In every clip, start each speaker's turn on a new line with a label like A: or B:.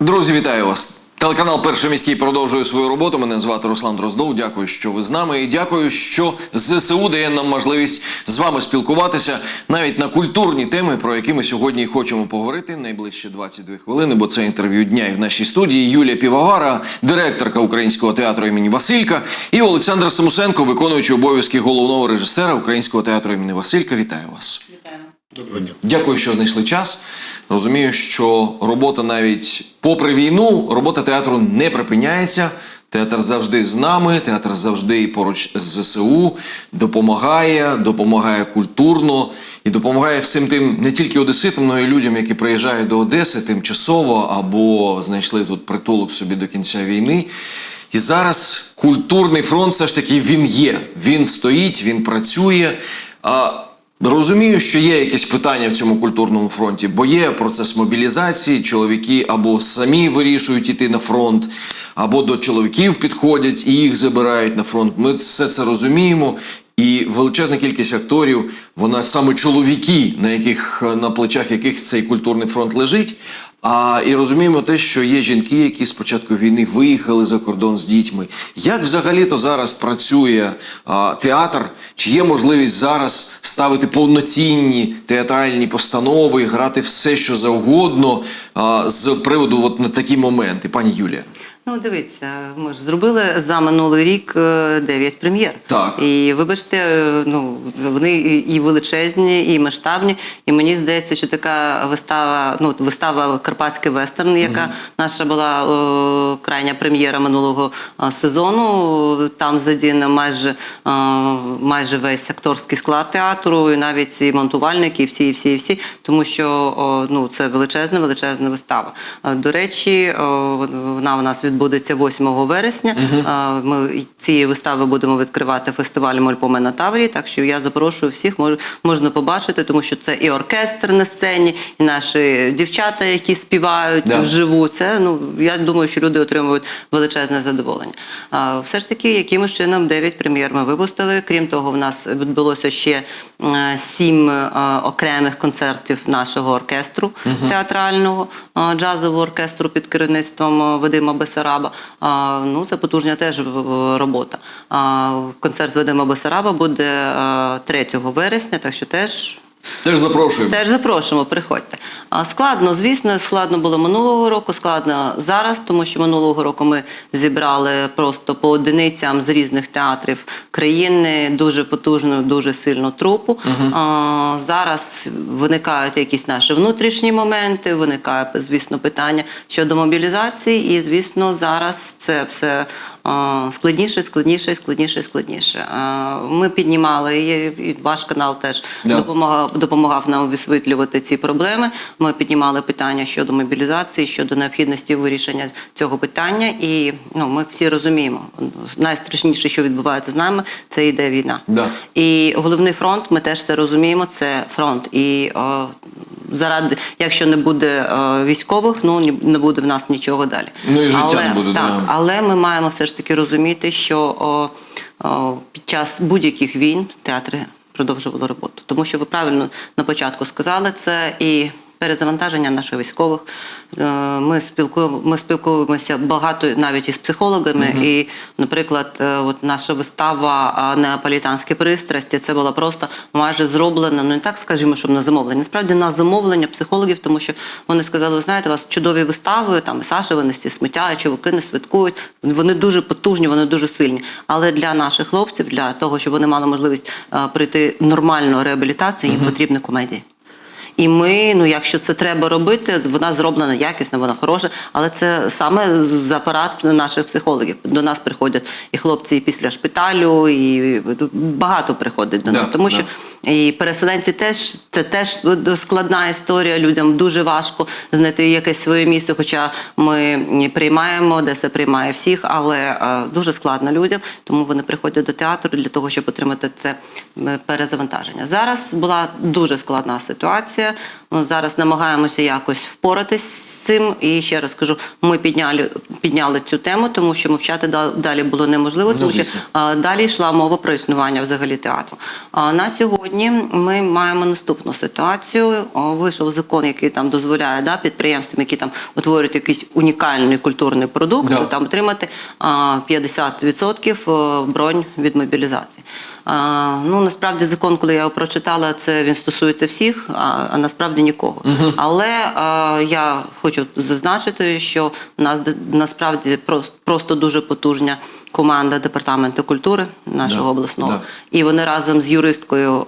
A: Друзі, вітаю вас. Телеканал Перший міський продовжує свою роботу. Мене звати Руслан Дроздов. Дякую, що ви з нами. І дякую, що ЗСУ дає нам можливість з вами спілкуватися навіть на культурні теми, про які ми сьогодні хочемо поговорити найближче 22 хвилини. Бо це інтерв'ю дня і в нашій студії Юлія Півовара, директорка Українського театру імені Василька, і Олександр Самусенко, виконуючий обов'язки головного режисера Українського театру імені Василька. Вітаю вас.
B: Вітаємо.
C: Доброго дня.
A: Дякую, що знайшли час. Розумію, що робота навіть попри війну, робота театру не припиняється. Театр завжди з нами, театр завжди поруч з ЗСУ, допомагає, допомагає культурно і допомагає всім тим не тільки одеситам, але й людям, які приїжджають до Одеси тимчасово або знайшли тут притулок собі до кінця війни. І зараз культурний фронт все ж таки він є. Він стоїть, він працює. Розумію, що є якісь питання в цьому культурному фронті, бо є процес мобілізації. Чоловіки або самі вирішують іти на фронт, або до чоловіків підходять і їх забирають на фронт. Ми все це розуміємо. І величезна кількість акторів, вона саме чоловіки, на яких на плечах яких цей культурний фронт лежить. А і розуміємо те, що є жінки, які з початку війни виїхали за кордон з дітьми. Як взагалі-то зараз працює а, театр? Чи є можливість зараз ставити повноцінні театральні постанови, грати все, що завгодно а, з приводу от на такі моменти, пані Юлія?
B: Ну, дивіться, ми ж зробили за минулий рік е, 9 прем'єр.
A: Так.
B: І вибачте, е, ну вони і- величезні, і масштабні. І мені здається, що така вистава, ну вистава Карпатський вестерн, яка наша була е, крайня прем'єра минулого е, сезону. Там задіяно майже, е, майже весь акторський склад театру, і навіть і монтувальники, і всі, і всі, і всі, тому що о, ну це величезна, величезна вистава. До речі, о, вона у нас відбудеться 8 вересня. Ми цієї вистави будемо відкривати фестиваль Мольпоме на Таврії. Так що я запрошую всіх, можна побачити, тому що це і оркестр на сцені, і наші дівчата, які співають
A: Да.
B: вживу. Це ну я думаю, що люди отримують величезне задоволення. А, все ж таки, якимось чином 9 прем'єр ми випустили. Крім того, в нас відбулося ще е, сім е, окремих концертів нашого оркестру театрального е, джазового оркестру під керівництвом Вадима Бесараба. Ну, це потужна теж робота. Концерт Вадима Бесараба буде е, 3 вересня, так що теж
A: Теж запрошуємо.
B: Теж запрошуємо, приходьте. Складно, звісно, складно було минулого року, складно зараз, тому що минулого року ми зібрали просто по одиницям з різних театрів країни дуже потужну, дуже сильну трупу. А, Зараз виникають якісь наші внутрішні моменти, виникає, звісно, питання щодо мобілізації, і, звісно, зараз це все. Складніше, складніше, складніше, складніше. Ми піднімали, і і ваш канал теж
A: Да.
B: допомагав, допомагав нам висвітлювати ці проблеми. Ми піднімали питання щодо мобілізації, щодо необхідності вирішення цього питання. І ну, ми всі розуміємо, найстрашніше, що відбувається з нами, це йде війна.
A: Да.
B: І головний фронт, ми теж це розуміємо, це фронт. І о, заради, якщо не буде е, військових, ну не буде в нас нічого далі.
A: Ну, і життя
B: але,
A: не буде,
B: Так,
A: да.
B: але ми маємо все ж таки розуміти, що о, о, під час будь-яких війн театри продовжували роботу. Тому що ви правильно на початку сказали це і. Перезавантаження наших військових. Е, Ми спілкуємо, ми спілкуємося багато навіть із психологами. І, наприклад, е, от наша вистава Неаполітанські пристрасті це була просто майже зроблена, ну не так скажімо, щоб на замовлення. Насправді на замовлення психологів, тому що вони сказали, ви знаєте, у вас чудові вистави, там Саша винести сміття, чуваки не святкують. Вони дуже потужні, вони дуже сильні. Але для наших хлопців, для того, щоб вони мали можливість е, пройти нормальну реабілітацію, їм потрібна комедія. І ми, ну якщо це треба робити, вона зроблена якісно, вона хороша, але це саме з апарат наших психологів. До нас приходять і хлопці і після шпиталю, і багато приходить до
A: Да,
B: нас, тому
A: да.
B: І переселенці теж це теж складна історія. Людям дуже важко знайти якесь своє місце. Хоча ми приймаємо, де приймає всіх, але е, дуже складно людям, тому вони приходять до театру для того, щоб отримати це е, перезавантаження. Зараз була дуже складна ситуація. Ну, зараз намагаємося якось впоратись з цим. І ще раз кажу, ми підняли, підняли цю тему, тому що мовчати далі було неможливо, тому що Далі йшла мова про існування взагалі театру. А на сьогодні ми маємо наступну ситуацію. Вийшов закон, який там дозволяє да, підприємствам, які там утворюють якийсь унікальний культурний продукт,
A: Да.
B: там отримати а, 50% бронь від мобілізації. А, ну насправді закон, коли я його прочитала, це він стосується всіх, а, а насправді нікого. Але а, я хочу зазначити, що в нас насправді просто, просто дуже потужня команда департаменту культури нашого
A: Да,
B: обласного.
A: да.
B: І вони разом з юристкою,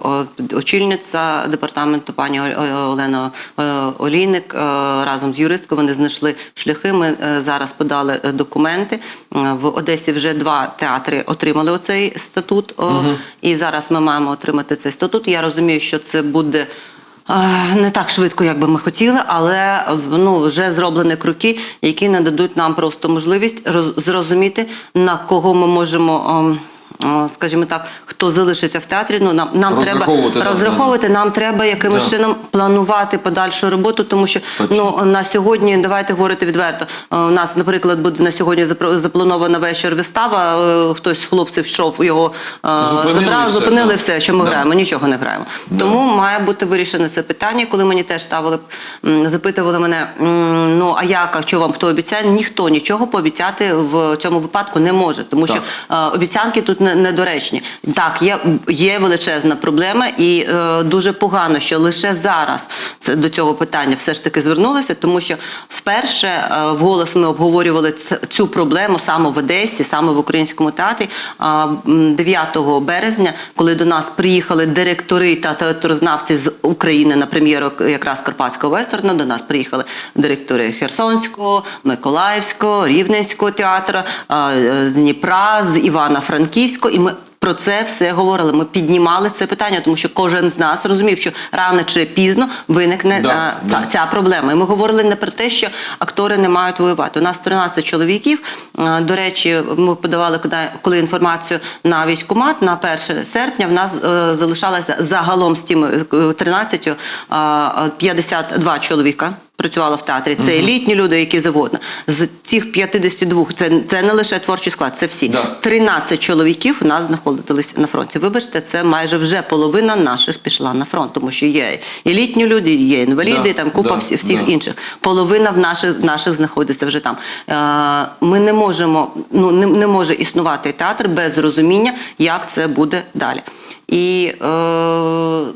B: очільниця департаменту пані Олена е, Олійник, е, разом з юристкою вони знайшли шляхи. Ми е, зараз подали документи. В Одесі вже два театри отримали оцей статут. о, І зараз ми маємо отримати цей статут. Я розумію, що це буде. Не так швидко, як би ми хотіли, але ну вже зроблені кроки, які нададуть нам просто можливість роз- зрозуміти на кого ми можемо. Скажімо так, хто залишиться в театрі, ну нам, нам треба
A: Розраховувати, так,
B: розраховувати, нам треба якимось
A: Да.
B: чином планувати подальшу роботу, тому що
A: Точно.
B: ну на сьогодні, давайте говорити відверто. е, У нас, наприклад, буде на сьогодні запланована вечір вистава. е, Хтось з хлопців йшов його е,
A: Зупинили
B: забрав,
A: все,
B: зупинили
A: да.
B: все, що ми
A: Да.
B: граємо, нічого не граємо. Тому має бути вирішене це питання. Коли мені теж ставили, запитували мене, ну а як, а що вам хто обіцяє? Ніхто нічого пообіцяти в цьому випадку не може, тому що е, обіцянки тут не- недоречні. Так, є, є величезна проблема, і е, дуже погано, що лише зараз це до цього питання все ж таки звернулося, тому що вперше е, вголос ми обговорювали цю проблему саме в Одесі, саме в українському театрі. А, 9 березня, коли до нас приїхали директори та театрознавці з України на прем'єру якраз Карпатського вестерну, до нас приїхали директори Херсонського, Миколаївського, Рівненського театру, е, з Дніпра, з Івано-Франківського, і ми. Про це все говорили. Ми піднімали це питання, тому що кожен з нас розумів, що рано чи пізно виникне
A: Да,
B: а,
A: да.
B: ця, ця проблема. І ми говорили не про те, що актори не мають воювати. У нас 13 чоловіків. Е, До речі, ми подавали коли- коли інформацію на військкомат на 1 серпня. В нас е, залишалося загалом з тими е, 13 е, 52 чоловіка. Працювала в театрі. Це елітні люди, які завгодно. З цих 52, це, це не лише творчий склад, це всі.
A: Да.
B: 13 чоловіків у нас знаходились на фронті. Вибачте, це майже вже половина наших пішла на фронт, тому що є елітні люди, є інваліди,
A: Да,
B: там купа
A: да,
B: всі- всіх
A: да.
B: інших. Половина в наших наших знаходиться вже там. Е, Ми не можемо, ну не, не може існувати театр без розуміння, як це буде далі. І е,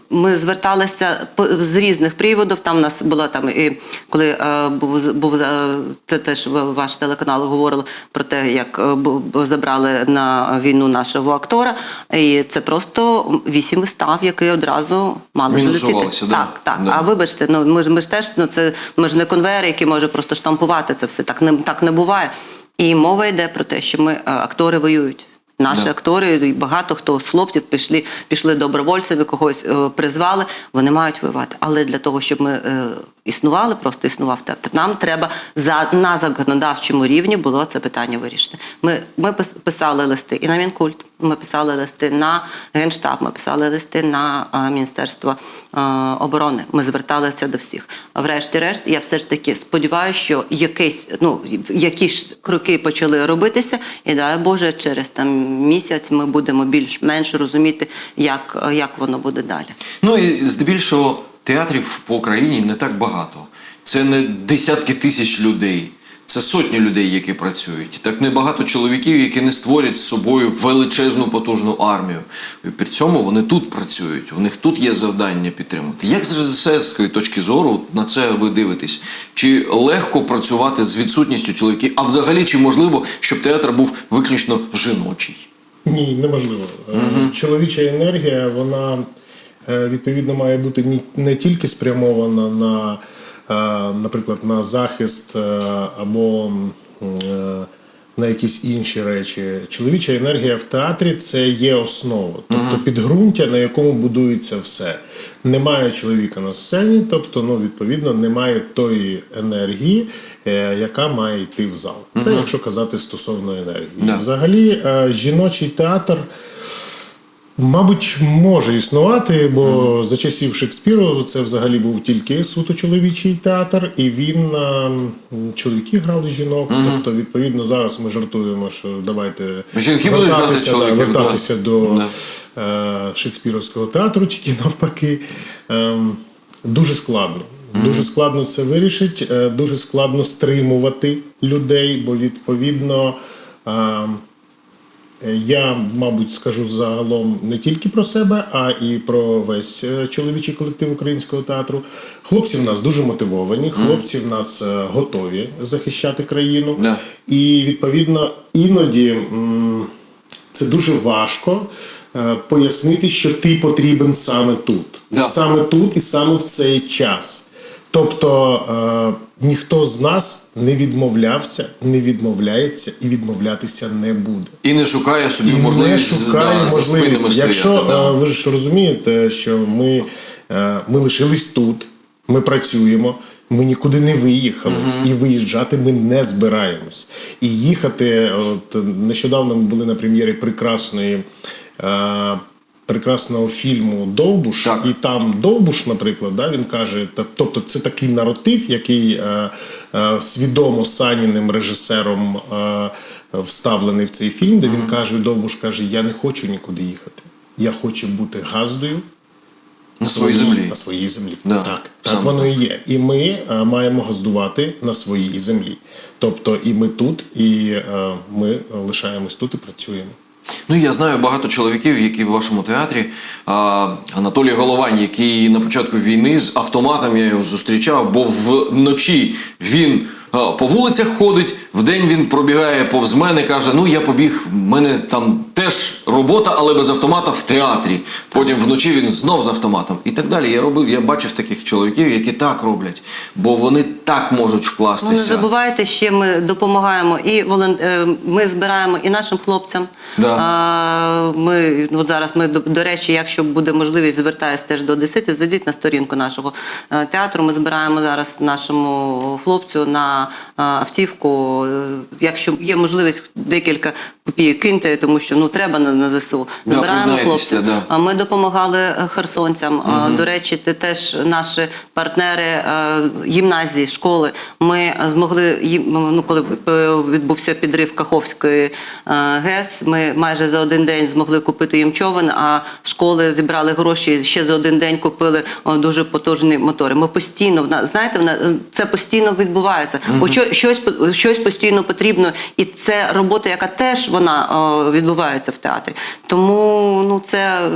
B: ми зверталися з різних приводів. Там у нас була там і коли е, був був за- це теж ваш телеканал говорили про те, як е, забрали на війну нашого актора. І це просто вісім вистав, які одразу мали залетіти.
A: да.
B: Так, так.
A: Да.
B: А вибачте, ну ми ж ми ж теж ну це ми ж не конвейер, який може просто штампувати це все. Так не так не буває. І мова йде про те, що ми е, актори воюють. Наші
A: Да.
B: актори, і багато хто з хлопців пішли, пішли добровольцями, когось е, призвали. Вони мають воювати. Але для того, щоб ми е, існували, просто існував театр, нам треба за на законодавчому рівні було це питання вирішити. Ми, ми пис- писали листи і на Мінкульт, ми писали листи на Генштаб, ми писали листи на е, Міністерство е, оборони. Ми зверталися до всіх. Врешті-решт, я все ж таки сподіваюся, що якийсь, ну, якісь кроки почали робитися, і дай Боже, через там місяць ми будемо більш-менш розуміти, як, як воно буде далі.
A: Ну і здебільшого театрів по Україні не так багато. Це не десятки тисяч людей. Це сотні людей, які працюють. Так небагато чоловіків, які не створять з собою величезну потужну армію. І при цьому вони тут працюють. У них тут є завдання підтримати. Як з режисерської точки зору на це ви дивитесь? Чи легко працювати з відсутністю чоловіків? А взагалі, чи можливо, щоб театр був виключно жіночий?
C: Ні, неможливо. Е, Чоловіча енергія, вона відповідно має бути не тільки спрямована на, е, наприклад, на захист е, або е, на якісь інші речі. Чоловіча енергія в театрі це є основа, тобто підґрунтя, на якому будується все. Немає чоловіка на сцені, тобто, ну, відповідно, немає тої енергії, е, яка має йти в зал. Це якщо казати стосовно енергії.
A: Да.
C: Взагалі, е, жіночий театр. Мабуть, може існувати, бо за часів Шекспіру це взагалі був тільки суто чоловічий театр, і він чоловіки грали жінок. Тобто, відповідно, зараз ми жартуємо, що давайте
A: Жінки
C: вертатися, да, вертатися
A: да.
C: до
A: Да.
C: е, шекспіровського театру, тільки навпаки. Ем, дуже складно. Дуже складно це вирішити, е, дуже складно стримувати людей, бо відповідно. Ем, я, мабуть, скажу загалом не тільки про себе, а і про весь е, чоловічий колектив українського театру. Хлопці в нас дуже мотивовані, хлопці в нас е, готові захищати країну.
A: Да.
C: І відповідно іноді це дуже важко е, пояснити, що ти потрібен саме тут.
A: Да.
C: Саме тут і саме в цей час. Тобто е, ніхто з нас не відмовлявся, не відмовляється і відмовлятися не буде.
A: І не шукає собі
C: І не
A: можливість
C: шукає
A: да,
C: можливість.
A: спинами
C: Якщо
A: да.
C: е, ви ж розумієте, що ми, е, ми лишились тут, ми працюємо. Ми нікуди не виїхали, і виїжджати ми не збираємось. І їхати. От нещодавно ми були на прем'єрі прекрасної. Е, Прекрасного фільму Довбуш,
A: Так.
C: і там Довбуш, наприклад, да, він каже, тобто це такий наратив, який е, е, свідомо Саніним режисером е, вставлений в цей фільм, де він каже: Довбуш каже: Я не хочу нікуди їхати. Я хочу бути газдою
A: На своїй землі.
C: На своїй землі.
A: Да,
C: Так,
A: саме
C: так воно і є. І ми е, маємо газдувати на своїй землі. Тобто, і ми тут, і е, ми лишаємось тут і працюємо.
A: Ну, я знаю багато чоловіків, які в вашому театрі. А, Анатолій Головань, який на початку війни з автоматом я його зустрічав, бо вночі він по вулицях ходить, вдень він пробігає повз мене, каже: Ну, я побіг, в мене там теж робота, але без автомата в театрі. Потім вночі він знов з автоматом і так далі. Я робив, я бачив таких чоловіків, які так роблять, бо вони так можуть
B: Ну, не забувайте, ще ми допомагаємо і волон... е, ми збираємо і нашим хлопцям.
A: Да.
B: А, Ми от зараз ми до, до речі, якщо буде можливість, звертаюся теж до Одесити, зайдіть на сторінку нашого е, театру. Ми збираємо зараз нашому хлопцю на автівку. Е, Якщо є можливість декілька копійок киньте, тому що ну треба на, на ЗСУ.
A: Да,
B: Збираємо хлопців.
A: да.
B: А Ми допомагали е, херсонцям. А, До речі, це теж наші партнери е, гімназії, школи. Ми змогли їм, ну коли відбувся підрив Каховської ГЕС. Ми майже за один день змогли купити їм човен. А школи зібрали гроші. Ще за один день купили дуже потужні мотори. Ми постійно знаєте, це постійно відбувається. Бо щось щось постійно потрібно, і це робота, яка теж вона відбувається в театрі. Тому ну це,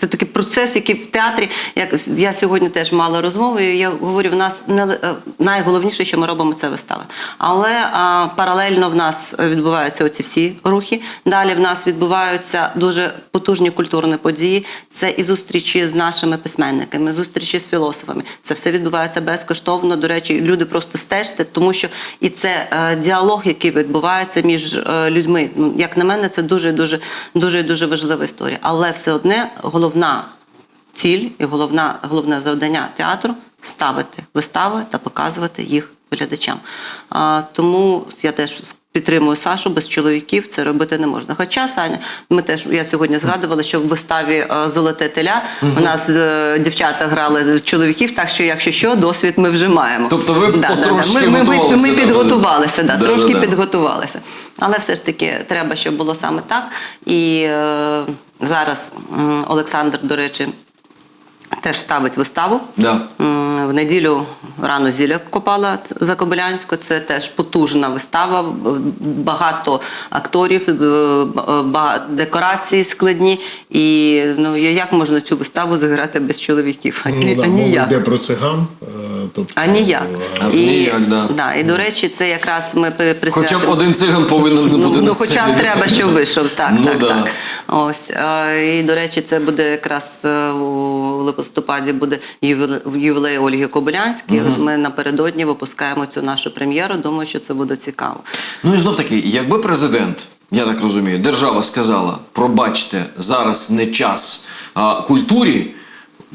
B: це такий процес, який в театрі, як я сьогодні теж мала розмови. і Я говорю, в нас не е, найголовніше, що ми робимо, це вистави. Але а, паралельно в нас відбуваються оці всі рухи. Далі в нас відбуваються дуже потужні культурні події. Це і зустрічі з нашими письменниками, зустрічі з філософами. Це все відбувається безкоштовно. До речі, люди просто стежте, тому що і це е, діалог, який відбувається між е, людьми. Ну, як на мене, це дуже дуже дуже дуже важлива історія. Але все одне головна ціль і головна, головне завдання театру ставити вистави та показувати їх глядачам. Тому я теж підтримую Сашу, без чоловіків це робити не можна. Хоча Саня, ми теж я сьогодні згадувала, що в виставі е, Золоте теля у нас е, дівчата грали з чоловіків, так що, якщо що, досвід ми вже маємо.
A: Тобто ви потрошки
B: Ми, ми, ми, ми підготувалися, да,
A: да,
B: трошки
A: да, да.
B: підготувалися. Але все ж таки треба, щоб було саме так. І е, зараз м, Олександр, до речі, теж ставить виставу.
A: Да.
B: В неділю рано зілля копала за Кобилянську. Це теж потужна вистава. Багато акторів, е, багато декорації складні. І ну як можна цю виставу зіграти без чоловіків? А,
C: Ну, да,
B: а
C: мова йде про циган. Тобто,
B: А ніяк.
A: А
B: і,
A: ніяк, да.
B: Да, і до речі, це якраз ми при-
A: Хоча б один циган повинен бути
B: Ну,
A: на
B: ну хоча б треба, щоб вийшов. Так,
A: Ну,
B: так,
A: да.
B: так. Ось. І, до речі, це буде якраз е, у листопаді буде ювіле- ювілей Ольги Кобилянської. От Ми напередодні випускаємо цю нашу прем'єру. Думаю, що це буде цікаво.
A: Ну і знов таки, якби президент, я так розумію, держава сказала: пробачте, зараз не час а, культурі,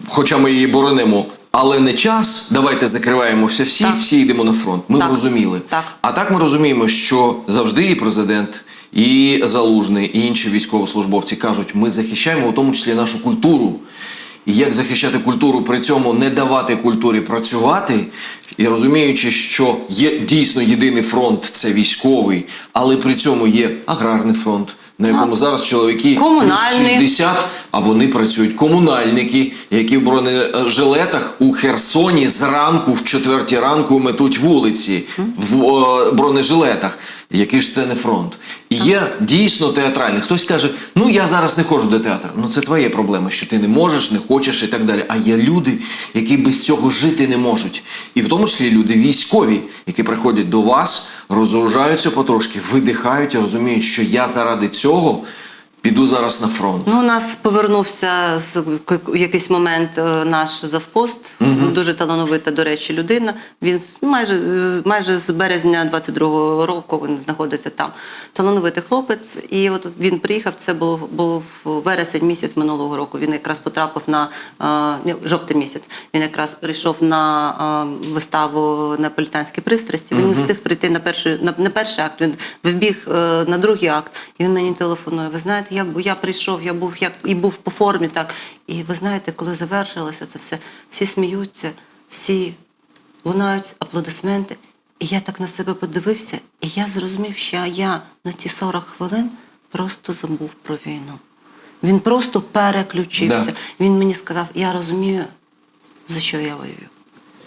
A: хоча ми її боронимо. Але не час, давайте закриваємося всі,
B: Так.
A: всі йдемо на фронт. Ми
B: Так.
A: розуміли.
B: Так.
A: А так ми розуміємо, що завжди і президент, і Залужний, і інші військовослужбовці кажуть, ми захищаємо у тому числі нашу культуру. І як захищати культуру, при цьому не давати культурі працювати, і розуміючи, що є дійсно єдиний фронт це військовий, але при цьому є аграрний фронт, на якому зараз чоловіки
B: Комунальний.
A: 60, а вони працюють комунальники, які в бронежилетах у Херсоні зранку, в четвертій ранку метуть вулиці в е, бронежилетах. Який ж це не фронт? І є дійсно театральний. Хтось каже: ну я зараз не ходжу до театру. Ну це твоя проблема, що ти не можеш, не хочеш і так далі. А є люди, які без цього жити не можуть. І в тому числі люди військові, які приходять до вас, розоружаються потрошки, видихають і розуміють, що я заради цього піду зараз на фронт.
B: Ну, у нас повернувся з якийсь момент е, наш завпост, дуже талановита, до речі, людина. Він майже, е, майже з березня 22-го року він знаходиться там. Талановитий хлопець. І от він приїхав, це був, був вересень місяць минулого року. Він якраз потрапив на е, жовтий місяць. Він якраз прийшов на е, виставу Неаполітанські пристрасті. Він не встиг прийти на перший, на, на перший акт, він вбіг е, на другий акт. І він мені телефонує. Ви знаєте, я, я прийшов, я був як і був по формі, так. І ви знаєте, коли завершилося це все, всі сміються, всі лунають аплодисменти. І я так на себе подивився, і я зрозумів, що я на ці 40 хвилин просто забув про війну. Він просто переключився.
A: Да.
B: Він мені сказав: я розумію, за що я воюю.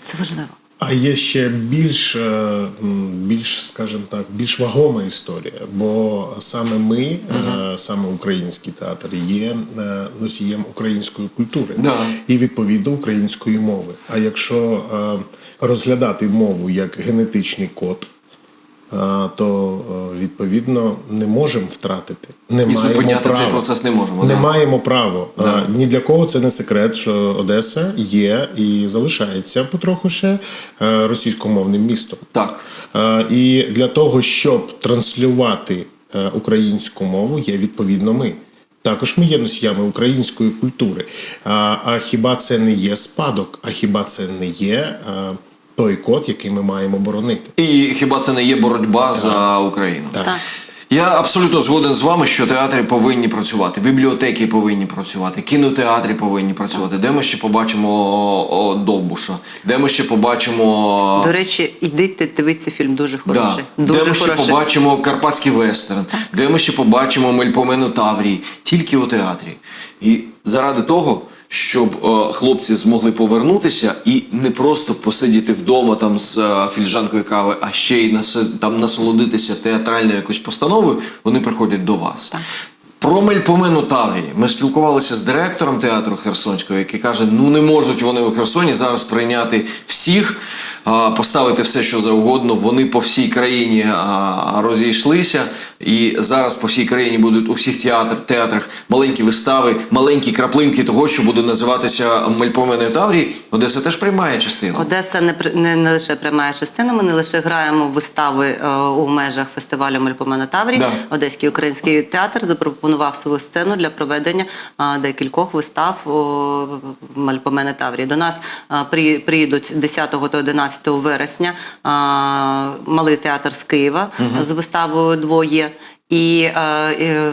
B: Це важливо.
C: А є ще більш, е, більш, скажімо так, більш вагома історія, бо саме ми, е, саме український театр, є е, носієм української культури
A: Да.
C: і відповідно української мови. А якщо розглядати мову як генетичний код, то е, відповідно не можемо втратити. Не
A: І
C: маємо
A: зупиняти цей процес не можемо,
C: Не
A: да.
C: маємо права.
A: Да.
C: Ні для кого це не секрет, що Одеса є і залишається потроху ще е, російськомовним містом.
A: Так.
C: І для того, щоб транслювати е, українську мову, є відповідно ми. Також ми є носіями української культури. А, а хіба це не є спадок? А хіба це не є е, той код, який ми маємо боронити?
A: І хіба це не є боротьба за Україну?
C: Так.
B: Так.
A: Я абсолютно згоден з вами, що театри повинні працювати, бібліотеки повинні працювати, кінотеатри повинні працювати. Де ми ще побачимо Довбуша, де ми ще побачимо
B: До речі, йдите дивіться фільм дуже хороший.
A: Да.
B: Дуже
A: де ми ще побачимо Карпатський вестерн, де ми ще побачимо Мельпомену Таврії, тільки у театрі. І заради того, щоб е, хлопці змогли повернутися і не просто посидіти вдома там з е, фільжанкою кави, а ще й нас, там насолодитися театральною якоюсь постановою, вони приходять до вас. Про Мельпомену Таврії. Ми спілкувалися з директором театру Херсонського, який каже: ну не можуть вони у Херсоні зараз прийняти всіх, поставити все, що завгодно. Вони по всій країні розійшлися, і зараз по всій країні будуть у всіх театр, театрах маленькі вистави, маленькі краплинки того, що буде називатися Мельпоменою Таврії. Одеса теж приймає частину.
B: Одеса не, не, не лише приймає частину, ми не лише граємо вистави е, у межах фестивалю Мельпомена Таврі.
A: Да.
B: Одеський український театр запропонував свою сцену для проведення е, декількох вистав у Мельпомена Таврі. До нас е, при, приїдуть 10 та 11 вересня е, малий театр з Києва з виставою двоє. І е, е,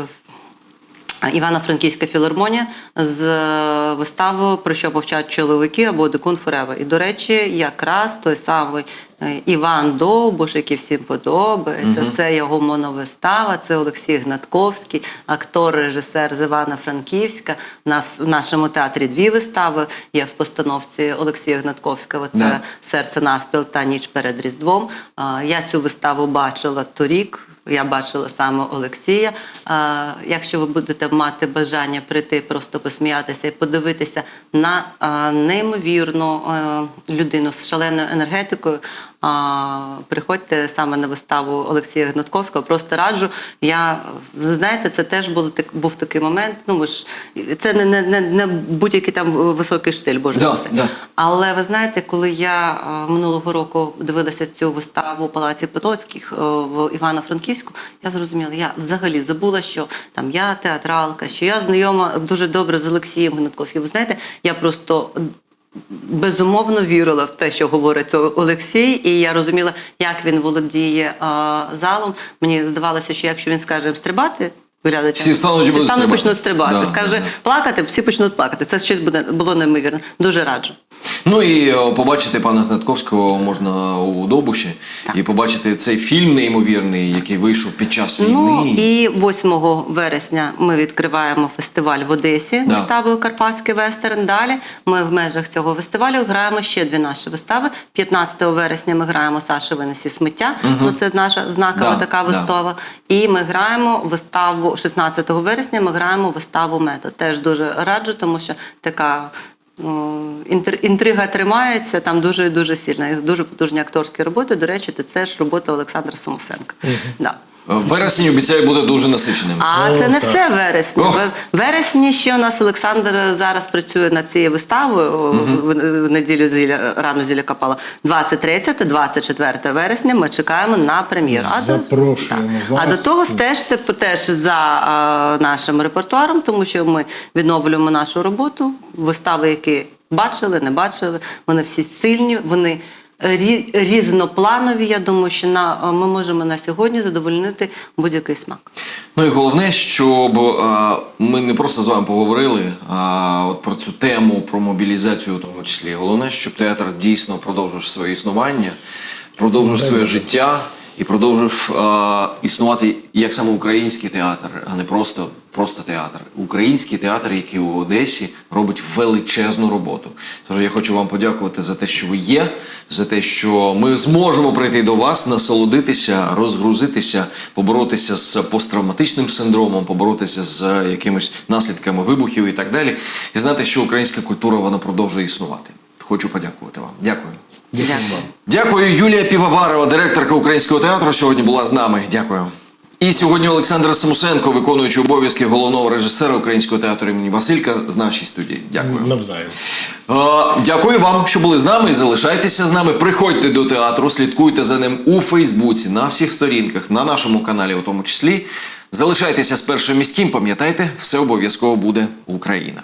B: Івано-Франківська філармонія з е, виставою про що повчать чоловіки або Дикун Форева. І, до речі, якраз той самий е, Іван Довбуш, який всім подобається. Це його моновистава, це Олексій Гнатковський, актор, режисер з Івано-Франківська. У нас в нашому театрі дві вистави є в постановці Олексія Гнатковського. Це
A: Да.
B: серце навпіл та ніч перед Різдвом. Я цю виставу бачила торік. Я бачила саме Олексія. Якщо ви будете мати бажання прийти, просто посміятися і подивитися на неймовірну е, людину з шаленою енергетикою, приходьте саме на виставу Олексія Гнатковського. Просто раджу. Я знаєте, це теж був, так- був такий момент. Ну ми ж це не, не, не, не будь-який там високий штиль, боже
A: Да, да.
B: Але ви знаєте, коли я минулого року дивилася цю виставу у Палаці Потоцьких е, в Івано-Франківську, я зрозуміла, я взагалі забула, що там я театралка, що я знайома дуже добре з Олексієм Гнатковським. Ви знаєте, я просто безумовно вірила в те, що говорить Олексій, і я розуміла, як він володіє е, залом. Мені здавалося, що якщо він скаже стрибати. глядачам,
A: Всі встануть
B: всі встануть, почнуть стрибати.
A: Да,
B: Скаже
A: да, да.
B: плакати, всі почнуть плакати. Це щось буде було неймовірно. Дуже раджу.
A: Ну і побачити пана Гнатковського можна у Довбуші і побачити цей фільм неймовірний, який вийшов під час війни.
B: Ну і 8 вересня ми відкриваємо фестиваль в Одесі
A: Да.
B: виставою Карпатський вестерн. Далі ми в межах цього фестивалю граємо ще дві наші вистави. 15 вересня ми граємо Саша винесі сміття. Ну це наша знакова
A: Да,
B: така
A: да.
B: вистава. І ми граємо виставу 16 вересня. Ми граємо виставу метод. Теж дуже раджу, тому що така. Інтрига тримається там дуже дуже сильно. Дуже потужні акторські роботи. До речі, це ж робота Олександра Самосенка. Да.
A: Вересень обіцяє буде дуже насиченим.
B: А
C: О,
B: це не
C: так.
B: все вересня.
A: Ох.
B: В вересні ще у нас Олександр зараз працює над цією виставою в, неділю зілля рано зілля капала. 23 та 24 вересня. Ми чекаємо на прем'єру.
C: Запрошуємо
B: так. А
C: вас.
B: до того стежте теж за а, нашим репертуаром, тому що ми відновлюємо нашу роботу. Вистави, які бачили, не бачили, вони всі сильні, вони. Рі- Різнопланові, я думаю, що на ми можемо на сьогодні задовольнити будь-який смак.
A: Ну і головне, щоб е, ми не просто з вами поговорили а от про цю тему, про мобілізацію, у тому числі. Головне, щоб театр дійсно продовжив своє існування, продовжив своє життя і продовжив е, існувати як саме український театр, а не просто, просто театр. Український театр, який у Одесі робить величезну роботу. Тож я хочу вам подякувати за те, що ви є, за те, що ми зможемо прийти до вас, насолодитися, розгрузитися, поборотися з посттравматичним синдромом, поборотися з якимись наслідками вибухів і так далі, і знати, що українська культура вона продовжує існувати. Хочу подякувати вам. Дякую.
C: Дякую
B: Дякую.
A: Юлія Півоварова, директорка українського театру. Сьогодні була з нами. Дякую. І сьогодні Олександр Самусенко, виконуючий обов'язки головного режисера українського театру імені Василька, з нашій студії. Дякую.
C: Навзаєм.
A: Е, Дякую вам, що були з нами. Залишайтеся з нами. Приходьте до театру, слідкуйте за ним у Фейсбуці, на всіх сторінках, на нашому каналі, у тому числі. Залишайтеся з першим міським. Пам'ятайте, все обов'язково буде Україна.